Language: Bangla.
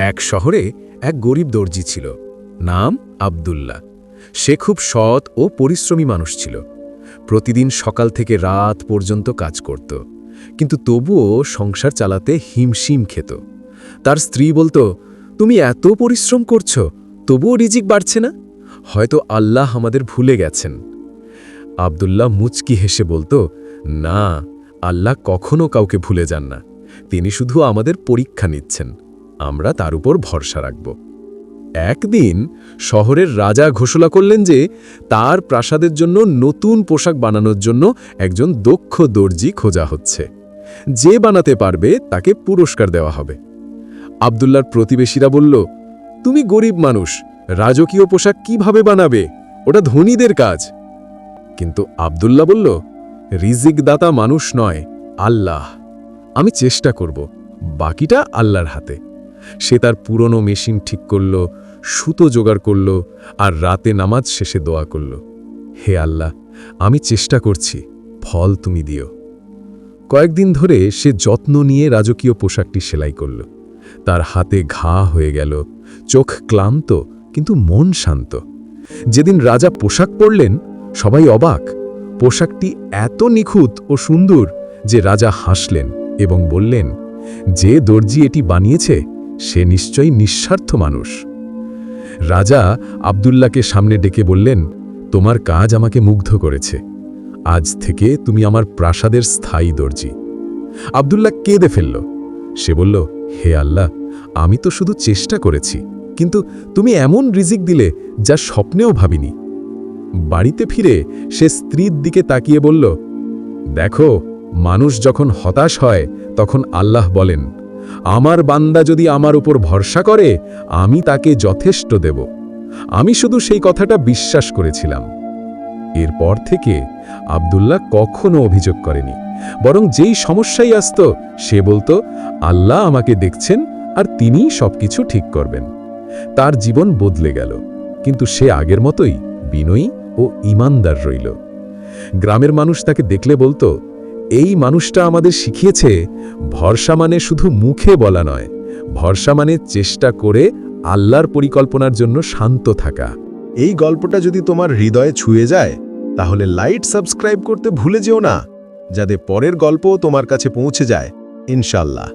এক শহরে এক গরিব দর্জি ছিল, নাম আবদুল্লাহ। সে খুব সৎ ও পরিশ্রমী মানুষ ছিল। প্রতিদিন সকাল থেকে রাত পর্যন্ত কাজ করত। কিন্তু তবুও সংসার চালাতে হিমশিম খেত। তার স্ত্রী বলতো, তুমি এত পরিশ্রম করছ, তবুও রিজিক বাড়ছে না? হয়তো আল্লাহ আমাদের ভুলে গেছেন। আবদুল্লাহ মুচকি হেসে বলতো, না, আল্লাহ কখনো কাউকে ভুলে যান না। তিনি শুধু আমাদের পরীক্ষা নিচ্ছেন। আমরা তার উপর ভরসা রাখব। একদিন শহরের রাজা ঘোষণা করলেন যে তার প্রাসাদের জন্য নতুন পোশাক বানানোর জন্য একজন দক্ষ দর্জি খোঁজা হচ্ছে। যে বানাতে পারবে তাকে পুরস্কার দেওয়া হবে। আবদুল্লার প্রতিবেশীরা বলল, তুমি গরিব মানুষ, রাজকীয় পোশাক কীভাবে বানাবে? ওটা ধনীদের কাজ। কিন্তু আবদুল্লাহ বলল রিজিক দাতা মানুষ নয়, আল্লাহ। আমি চেষ্টা করব, বাকিটা আল্লাহর হাতে। সে তার পুরনো মেশিন ঠিক করল, সুতো জোগাড় করল আর রাতে নামাজ শেষে দোয়া করল। হে আল্লাহ, আমি চেষ্টা করছি, ফল তুমি দিও। কয়েকদিন ধরে সে যত্ন নিয়ে রাজকীয় পোশাকটি সেলাই করল। তার হাতে ঘা হয়ে গেল, চোখ ক্লান্ত কিন্তু মন শান্ত। যেদিন রাজা পোশাক পরলেন, সবাই অবাক। পোশাকটি এত নিখুঁত ও সুন্দর যে রাজা হাসলেন এবং বললেন, যে দর্জি এটি বানিয়েছে সে নিশ্চয়ই নিঃস্বার্থ মানুষ। রাজা আবদুল্লাকে সামনে ডেকে বললেন, তোমার কাজ আমাকে মুগ্ধ করেছে। আজ থেকে তুমি আমার প্রাসাদের স্থায়ী দর্জি। আবদুল্লাহ কেঁদে ফেলল। সে বলল, হে আল্লাহ, আমি তো শুধু চেষ্টা করেছি, কিন্তু তুমি এমন রিজিক দিলে যা স্বপ্নেও ভাবিনি। বাড়িতে ফিরে সে স্ত্রীর দিকে তাকিয়ে বলল, দেখো, মানুষ যখন হতাশ হয়, তখন আল্লাহ বলেন আমার বান্দা যদি আমার উপর ভরসা করে, আমি তাকে যথেষ্ট দেব। আমি শুধু সেই কথাটা বিশ্বাস করেছিলাম। এরপর থেকে আবদুল্লাহ কখনো অভিযোগ করেনি। বরং যেই সমস্যাই আসত, সে বলতো, আল্লাহ আমাকে দেখছেন আর তিনিই সবকিছু ঠিক করবেন। তার জীবন বদলে গেল। কিন্তু সে আগের মতোই বিনয়ী ও ইমানদার রইল। গ্রামের মানুষ তাকে দেখলে বলতো এই মানুষটা আমাদের শিখিয়েছে, ভরসা মানে শুধু মুখে বলা নয়। ভরসা মানে চেষ্টা করে আল্লাহর পরিকল্পনার জন্য শান্ত থাকা। এই গল্পটা যদি তোমার হৃদয়ে ছুঁয়ে যায়, তাহলে লাইট সাবস্ক্রাইব করতে ভুলে যেও না, যাতে পরের গল্পও তোমার কাছে পৌঁছে যায়। ইনশাল্লাহ